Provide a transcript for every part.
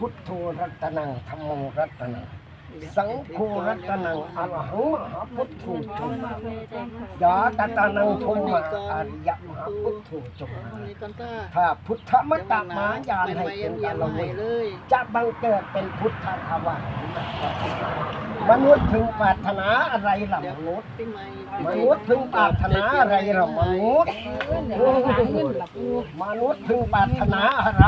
พุทโธรัตนังธรรมโมรัตนัง สังโฆรัตนังอรหังมหาพุทโธจงมายาตตานังธมมาอริยมหาพุทโธจงมานี่ก่อนต้าถ้าพุทธมตตมายานให้เป็นเยี่กายมรๆให้เวเลยจะบังเกิดเป็นพุทธภาวะมนุษย์พึงปรารถนาอะไรล่ะมนุษย์ปีใหม่มนุษย์พึงปรารถนาอะไรล่ะมนุษย์มนุษย์พึงปรารถนาอะไร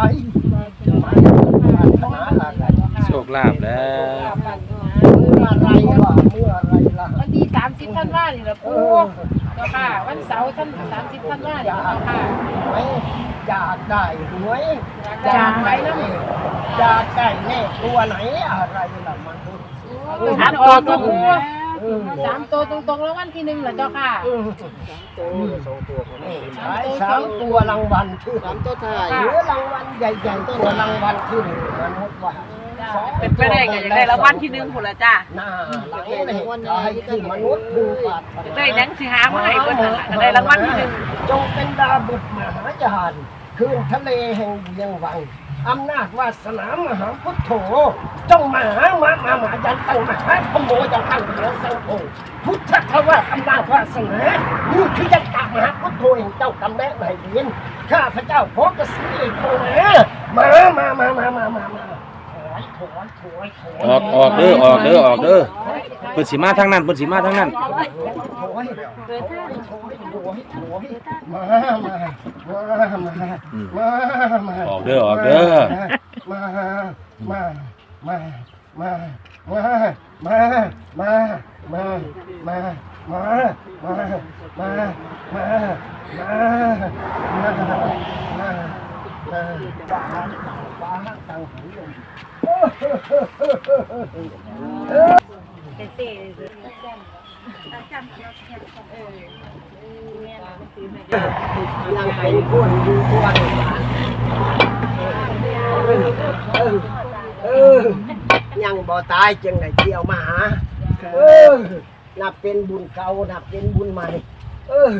โชคลาภแล้วเมื่ออะไรล่ะเมื่ออะไรล่ะวันที่สามสิบท่านว่านี่แหละเอปูอเจ้าค่ะ วันเสาร์ท่านสามสิบท่านว่านี่เจ้าค่ะไม่อยากได้หวยอยากได้น้อยากได้แน่ตัวไหนอะไรล่ะมนุษย์ำสามตัวตัวปูเออ สามตัวตรงๆแล้ววันที่หนึ่งแหละเจ้าค่ะเออโตสองตัวของขายสามตัวรางวัลที่สามตัวถ่ายหรือรางวัลใหญ่ๆตัวรางวัลที่หนึ่งมนุษย์ว่าสองเป็นไปได้ไงอยากได้รางวัลที่หนึ่งคนละจ้าหน้าหลังเลยขายที่มนุษย์ดูปรารถนาได้หนังสิหามาให้เพิ่นนั่นล่ะก็ได้รางวัลที่หนึ่งจงเป็นดาบุตรมหายานคืนทะเลแห่งเวียงวัง อำนาจวาสนามหาพุทโธจงมาหามามามายันตั้งมหาพโมยันตั้งเหนือสังโฆพุทธคำว่าอำนาจวาสนานี่คือยันตามหาพุทโธแห่งเจ้ากำแนะไหนเรียนข้าพระเจ้าขอกระสีโกนะมามามามามามามา อยถอยถอยถอยออกออกเด้อออกเด้อออกเด้อเพิ่นสิมาทางนั้นเพิ่นสิมาทางนั้นถอยถอยถอยถอยถอยมามามามามามาออกเด้อออกเด้อมามามามามามามามามามามามามามามา มามาฟ้าตังหูลมยังเป็นคนดูตัวนเออเออยังบ่ตายจึงได้เที่ยวมาหาเออนับเป็นบุญเก่านับเป็นบุญใหม่ เออ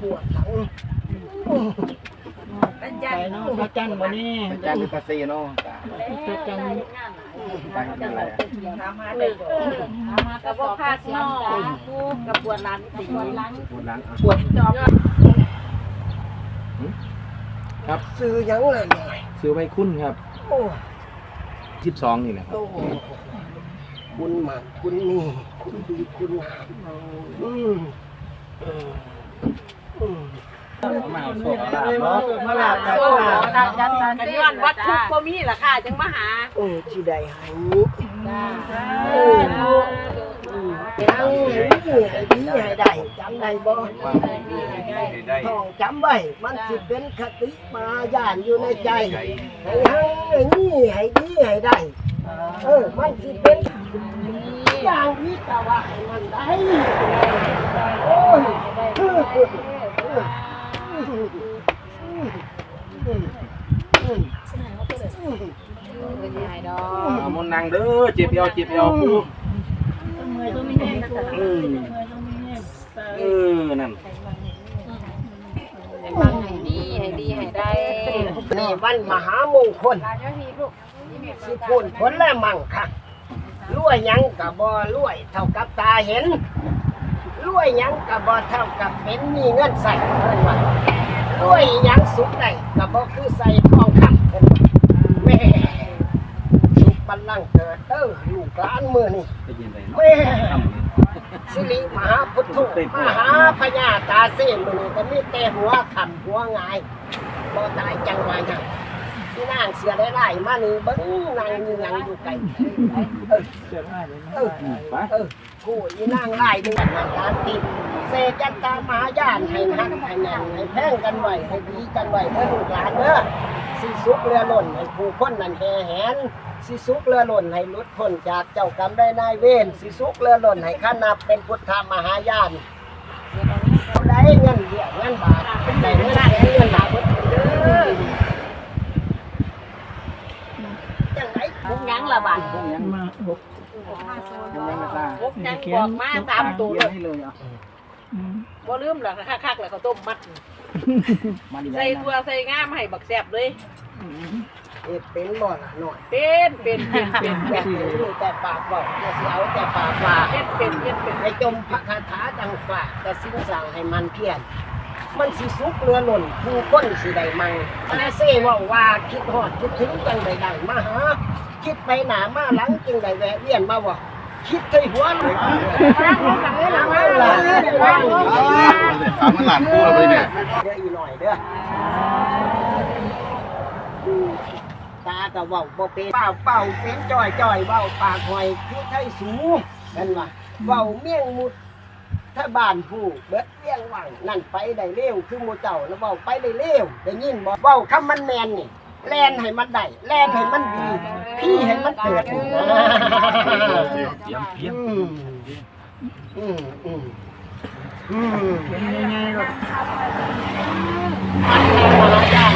ปวดหลัง ไปเนาะพระจันทร์บ่นี้พระจันทร์หรืษีเนาะพระจันทร์ไปเป็นไรถามมาได้บ่ถามมาก็บ่คเนาะงกระปวดหลังกระปวดหลังปวดหลังปวดจอมครับซื้อยังเลยหน่อยซื้อไปคุ้นครับโอ้สิบสองนี่นะครับคุณหมากคุณนี่คุณดีคุณงามอืม มาเอาโชคเอาลาภเนาะมาลาบกันโซ่มาตาจันตาเสียนวัดทุกบ่มีล่ะค่ะจังมาหาเออที่ใดหายจ้าเอออืมยังเห็นนี่ให้ดีให้ได้จำได้บ่ท่องจำไว้มันสิเป็นคติมาย่านอยู่ในใจให้หังให้นี่ให้ดีให้ได้เออมันสิเป็นอย่างนี้แต่ว่าให้มันได้โอ้ยเออเออเอออืมอืม เป็นไงดอกเอามนต์นางเด้อเจ็บเอวเจ็บเอวปูอืมเออนั่นให้ฟังให้ดีให้ดีให้ได้นี่วันมหามงคลตาเจ้าทีลูกสิพูนผลและมั่งค่ะรวยหยังกับบ่รวยเท่ากับตาเห็นรวยหยังกับบ่เท่ากับเป็นมีเงินใส่เพิ่นว่ารวยหยังสุขได้กับบ่คือใส่ทองคำเพิ่นว่าแม่สุขบัน ลังก์เกิดเด้อลูกหลานมื้อนี้ไปยินได้เนาะแม่สิริมหาพุทโธมหาพญาตาเสนมื้อนี้ก็มีแต่หัวขำหัวงายบ่ตายจังว่าหยังที่นางเสือได้ไล่มานี่เบิ่งนางอยู่หยังอยู่ไกลเออเออไปเออผู้อีนางไล่นี่มันการติดเสกยันตามหาญาณให้ฮักให้แน่นให้แพงกันไว้ให้ดีกันไว้เด้อลูกหลานเด้อ สิสุกเรือล่นให้ผู้คนนั้นแห่แหนสิสุกเรือหล่นให้หลุดพ้นจากเจ้ากรรมได้นายเวรสิสุกเรือหล่นให้ข้านับเป็นพุทธมหายานได้เงินเดียเงินบาทได้เงินแสนเงินบาทเด้อจังไดพุกหยังละบาดมาหกยังยังมาพุกหยังบอกมาสามตัวเลยอะบ่ลืมหรอกคักๆแล้วเขาต้มมัด ใส่ตัวใส่งามให้บักแซ่บเลยมเอ็ดเป็นบ่ล่ะหน่อยเป็นเป็นเป็นเป็นอยากเห็นมีแต่ปากบอกอย่าเสียวแต่ปากว่าเป็นเป็นเป็นเป็นให้จมพระคาถาดังฝากแต่สิ้นสั่งให้มันเพียรมันสิสุกเรือหล่นผู้คนสิได้มังแต่เซ่ว่าว่าคิดฮอดคิดถึงจังใดดังมาหาคิดไปหนามาหลังจึงได้แวะเวียนมาว่า คิดใจหัวเลยหลังมาหลังถามมันหลานกูแล้วไปเนี่ยเด้ออีหน่อยเด้อตาก็เว้าบ่เป็นเป่าเป่าเป็นจ่อยจ่อยเว้าปากหอยคือไทยสูกันว่าเว้าเมี่ยงมุดถ้าบ้านผู้เบิดเลี้ยงว่างนั่นไปได้เร็วคือหมูเจ้าแล้วเว้าไปได้เร็วได้ยินบ่เว้าคำมันแมนนี่ แลนให้มันได้แลนให้มันดีพี่ให้มันเกิดนี่นะอืมอืมอืมอืมเป็นยังไงก็มันแลนมหาญาณ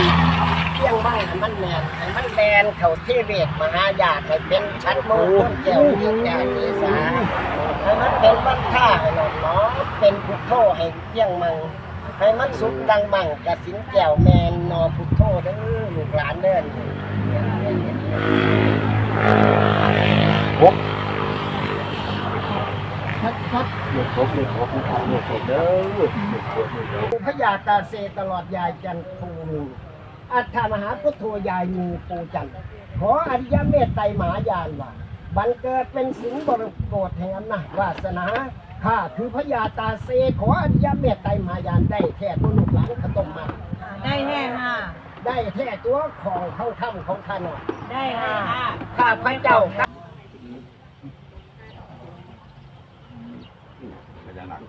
เที่ยงบ้างให้มันแลนให้มันแลนเข้าเทเวศมหาญาณให้เป็นชั้นมงคลแก้วเยียงญาณเยสาให้มันเป็นบรรท่าให้หนอนเนาะเป็นพุทโธให้เที่ยงมัง ให้มันสุขดังมั่งกระสินแก้วแมนนอพุทโธเด้อลูกหลานเด้อชัดชัดเด็กครบเด็กครบนะครับเด็กครบเด้อเด็กครบเด็กครบพระยาตาเซตลอดยายจันทูมีอัฏฐมหาพุทโธยายมีปูจันขออริยเมตไตรมหายานว่าบันเกิดเป็นสิงบริโกฏแห่งอำนาจวาสนา ข้าคือพระยาตาเซขออริยเมตไตรมหายานได้แท้ตัวลูกหลานขตมมาได้แน่ค่ะ ได้แท้ตัวของเข้าถ้ำของข้าหน่อยได้ค่ะข้าพระเจ้าพญานาค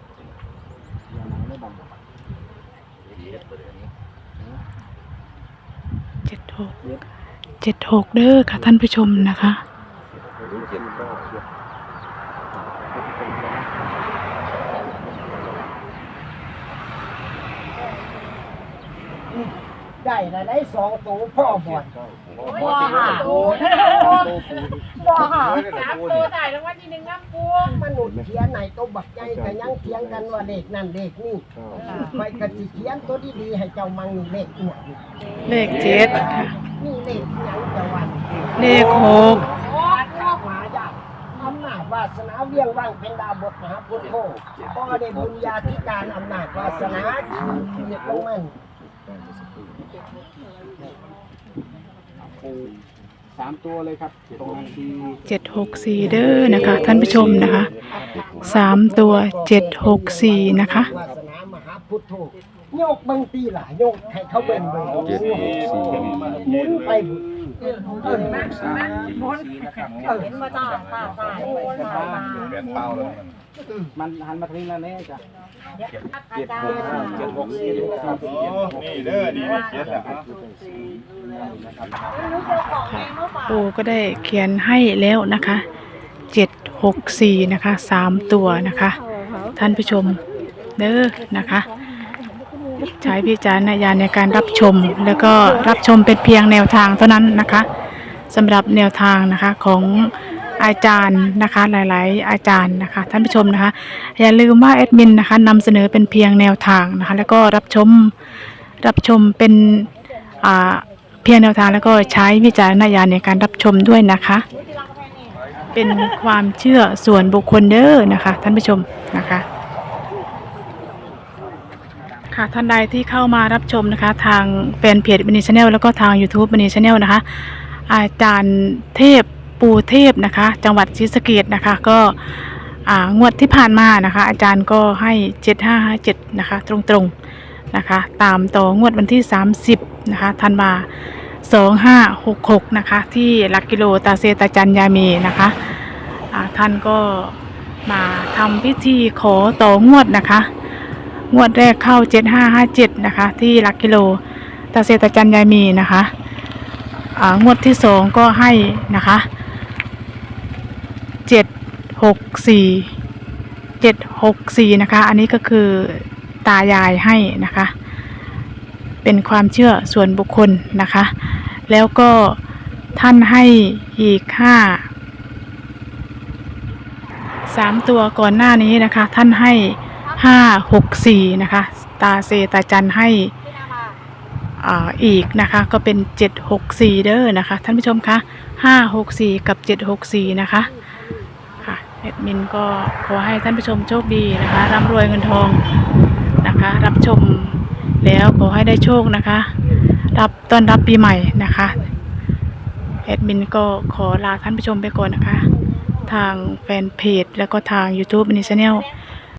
เจ็ดหกเจ็ดหกเด้อค่ะท่านผู้ชมนะคะ เจ็ดก็ ได้ละได้สองตัวพ่อบ่อนบัวค่ะบัวค่ะสามตัวได้รางวัลที่หนึ่งน้ำปูมนุษย์เขียนไหนตัวบักใหญ่ก็ยังเถียงกันว่าเด็กนั่นเด็กนี่ไปกะสิเขียนตัวดีๆให้เจ้ามังนี่เลขอ้วนเลขเจ็ดนี่เลขหยังจะวันเลขหกข้าหมาญาติอำนาจวาสนาเวียงว่างเป็นดาวบทมหาพุทโธพ่อได้บุญญาธิการอำนาจวาสนาชีวิตของมัน สามตัวเลยครับตรงนั้นที่เจ็ดหกสี่เด้อนะคะ ท่านผู้ชมนะคะสามตัวเจ็ดหกสี่นะคะ วาสนามหาพุทโธโยกเบังตีหล่ะโยกให้เขาเบิ่งเบิ่งหมุนไปบุญ เออเห็นมาจ้าป้าป้าเปลี่ยนเป้าแล้วมันหันมาทางแล้วเนี่ยจ้ะเจ็ดหกเจ็ดหกสี่นี่เด้อนี่เจ็ดอะปู่ก็ได้เขียนให้แล้วนะคะเจ็ดหกสี่นะคะสามตัวนะคะ ท่านผู้ชมเด้อนะคะ ใช้พิจารณญาณในการรับชม แล้วก็รับชมเป็นเพียงแนวทางเท่านั้นนะคะสำหรับแนวทางนะคะของอาจารย์นะคะหลาย ๆ อาจารย์นะคะ ท่านผู้ชมนะคะ อย่าลืมว่าแอดมินนะคะนำเสนอเป็นเพียงแนวทางนะคะ แล้วก็รับชมรับชมเป็นเพียงแนวทางแล้วก็ใช้วิจารณญาณในการรับชมด้วยนะคะ เป็นความเชื่อส่วนบุคคลเด้อนะคะ ท่านผู้ชมนะคะ ค่ะท่านใดที่เข้ามารับชมนะคะ ทางแฟนเพจบันนีชาแนลแล้วก็ทาง YouTube บันนีชาแนลนะคะ อาจารย์เทพปูเทพนะคะ จังหวัดศรีสะเกดนะคะ ก็อ่างวดที่ผ่านมานะคะ อาจารย์ก็ให้ 7557 นะคะ ตรงๆนะคะ ตามต่องวดวันที่ 30 นะคะธันวา2566 นะคะ ที่ลักกิโลตาเซตาจันยามีนะคะท่านก็มาทำพิธีขอต่องวดนะคะ งวดแรกเข้า 7557 นะคะ ที่หลักกิโลตาเซตาจันยายมีนะคะงวดที่สองก็ให้นะคะ 764 764 นะคะ อันนี้ก็คือตายายให้นะคะ เป็นความเชื่อส่วนบุคคลนะคะ แล้วก็ท่านให้อีก5สามตัวก่อนหน้านี้นะคะ ท่านให้ ห้าหกสี่นะคะ ตาเซตาจันให้อ,อีกนะคะ ก็เป็น764เด้อนะคะ ท่านผู้ชมคะ564กับ764นะคะค่ะแอดมินก็ขอให้ท่านผู้ชมโชคดีนะคะร่ำรวยเงินทองนะคะ รับชมแล้วขอให้ได้โชคนะคะ รับต้อนรับปีใหม่นะคะแอดมินก็ขอลาท่านผู้ชมไปก่อนนะคะ ทางแฟนเพจแล้วก็ทาง YouTube มินิชแนล